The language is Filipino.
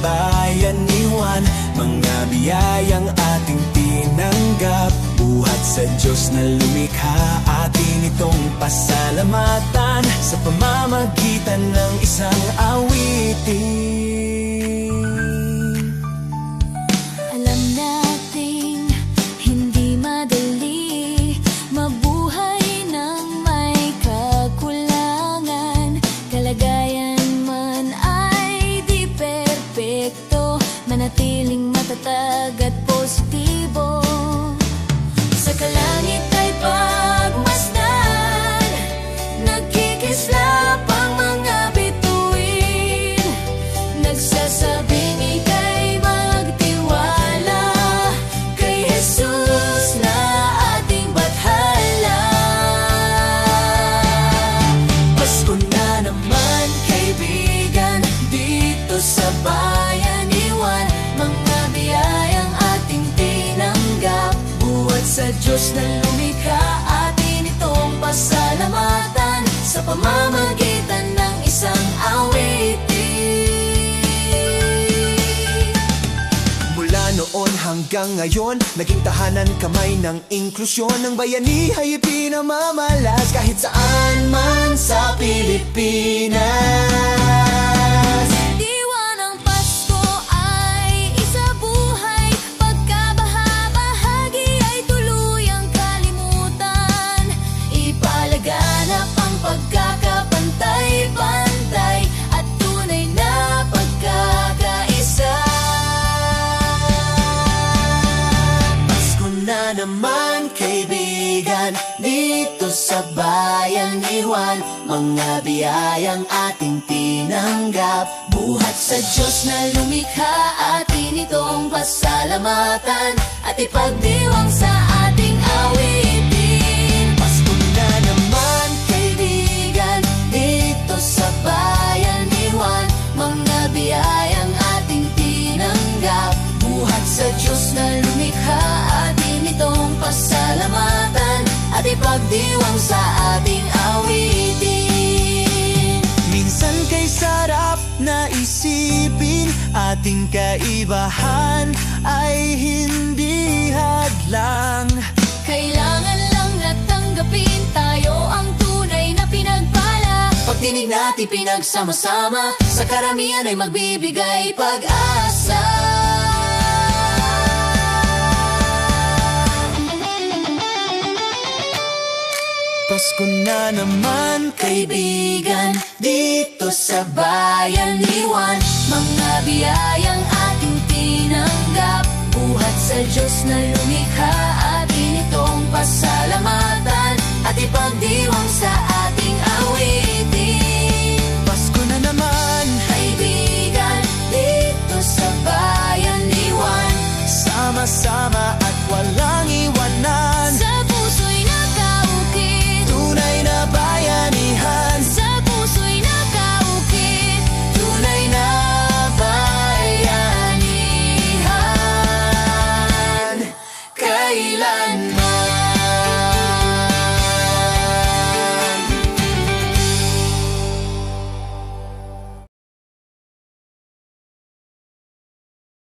bayan ni Juan Mga biyayang ating tinanggap. Buhat sa Diyos na lumikha Atin itong pasalamatan Sa pamamagitan ng isang awitin sa Diyos na lumikha Atin itong pasalamatan Sa pamamagitan ng isang awitin. Mula noon hanggang ngayon Naging tahanan kamay ng inklusyon Ng bayani ay pinamamalas Kahit saan man sa Pilipinas sa bayan ni Juan Mga biyayang ating tinanggap. Buhat sa Diyos na lumikha Atin itong pasalamatan At ipagdiwang sa At ipagdiwang sa ating awitin. Minsan kay sarap na isipin Ating kaibahan ay hindi hadlang. Kailangan lang natanggapin tayo ang tunay na pinagpala. Pagdinig natin pinagsama-sama Sa karamihan ay magbibigay pag-asa Na naman Kaibigan, dito sa bayan ni Juan. Mga biyayang